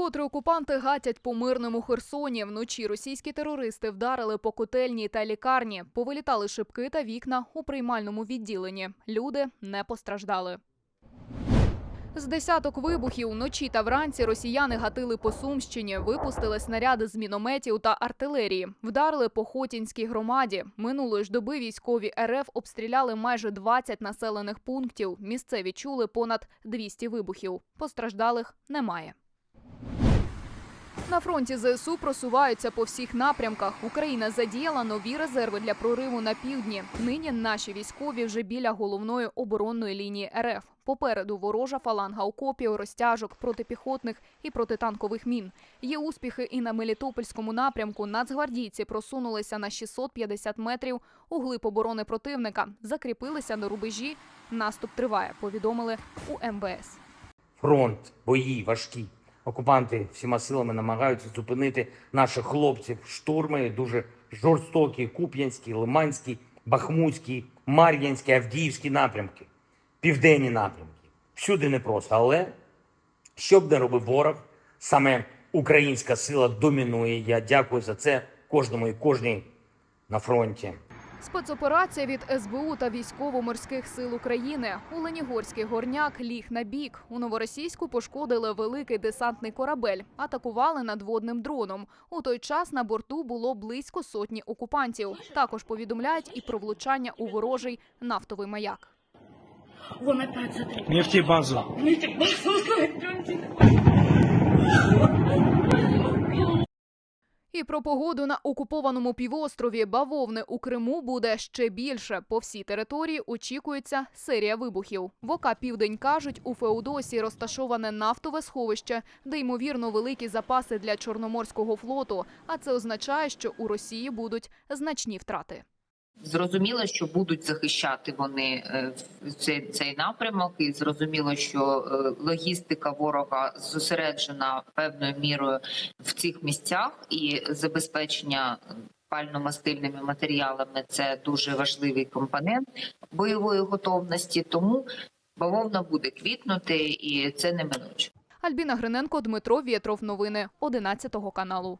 Вкотре окупанти гатять по мирному Херсоні. Вночі російські терористи вдарили по котельні та лікарні, повилітали шибки та вікна у приймальному відділенні. Люди не постраждали. З десяток вибухів вночі та вранці росіяни гатили по Сумщині, випустили снаряди з мінометів та артилерії, вдарили по Хотінській громаді. Минулої ж доби військові РФ обстріляли майже 20 населених пунктів. Місцеві чули понад 200 вибухів. Постраждалих немає. На фронті ЗСУ просуваються по всіх напрямках. Україна задіяла нові резерви для прориву на півдні. Нині наші військові вже біля головної оборонної лінії РФ. Попереду ворожа фаланга окопів, розтяжок, протипіхотних і протитанкових мін. Є успіхи і на Мелітопольському напрямку. Нацгвардійці просунулися на 650 метрів у глиб оборони противника. Закріпилися на рубежі. Наступ триває. Повідомили у МВС. Фронт, бої важкі. Окупанти всіма силами намагаються зупинити наших хлопців. Штурми дуже жорстокі, Куп'янський, Лиманський, Бахмутський, Мар'їнський, Авдіївський напрямки, південні напрямки. Всюди непросто, але що б не робив ворог, саме українська сила домінує. Я дякую за це кожному і кожній на фронті. Спецоперація від СБУ та військово-морських сил України. У Ленігорський горняк ліг на бік. У Новоросійську пошкодили великий десантний корабель. Атакували надводним дроном. У той час на борту було близько сотні окупантів. Також повідомляють і про влучання у ворожий нафтовий маяк. Вон опять І про погоду на окупованому півострові бавовни у Криму буде ще більше. По всій території очікується серія вибухів. В ОК Південь кажуть, у Феодосі розташоване нафтове сховище, де ймовірно великі запаси для Чорноморського флоту. А це означає, що у Росії будуть значні втрати. Зрозуміло, що будуть захищати вони е, цей, цей напрямок, і зрозуміло, що е, логістика ворога зосереджена певною мірою в цих місцях, і забезпечення пально-мастильними матеріалами це дуже важливий компонент бойової готовності. Тому бавовна буде квітнути, і це неминуче. Альбіна Гриненко, Дмитро Вєтров. Новини 11 каналу.